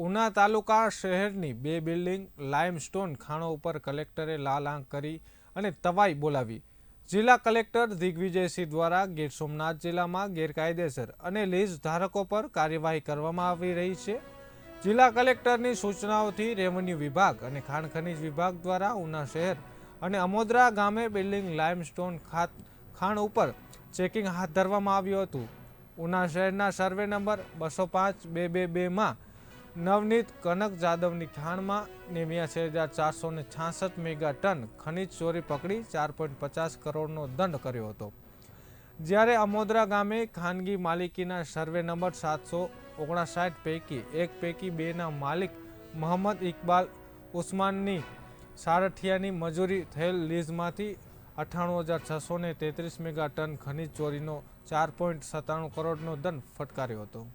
ઉના તાલુકા શહેરની બે building, limestone ખાણો ઉપર કલેક્ટરે લાલ આંખ કરી અને તવાઈ બોલાવી. જિલ્લા કલેક્ટર દિગ્વિજયસિંહ દ્વારા ગીર સોમનાથ જિલ્લામાં ગેરકાયદેસર અને લીઝ ધારકો પર કાર્યવાહી કરવામાં આવી રહી છે. જિલ્લા કલેક્ટરની સૂચનાઓથી રેવન્યુ વિભાગ અને ખાણ ખનીજ વિભાગ દ્વારા ઉના શહેર અને અમોદરા ગામે બિલ્ડિંગ, લાઇમસ્ટોન ખાત, ખાણ ઉપર ચેકિંગ હાથ ધરવામાં આવ્યું હતું. ઉના શહેરના સર્વે નંબર બસો પાંચ બે બે બેમાં નવનીત કનક જાદવની ખાણમાં નેવ્યાસી હજાર ચારસો ને છાસઠ મેગા ટન ખનીજ ચોરી પકડી ચાર પોઈન્ટ પચાસ કરોડનો દંડ કર્યો હતો. જ્યારે અમોદરા ગામે ખાનગી માલિકીના સર્વે નંબર સાતસો ઓગણસાઠ પૈકી એક પૈકી બેના માલિક મોહમ્મદ ઇકબાલ ઉસ્માનની સારઠિયાની મજૂરી થયેલ લીઝમાંથી અઠ્ઠાણું હજાર છસો ને તેત્રીસ મેગા ટન ખનીજ ચોરીનો ચાર પોઈન્ટ સત્તાણું કરોડનો દંડ ફટકાર્યો હતો.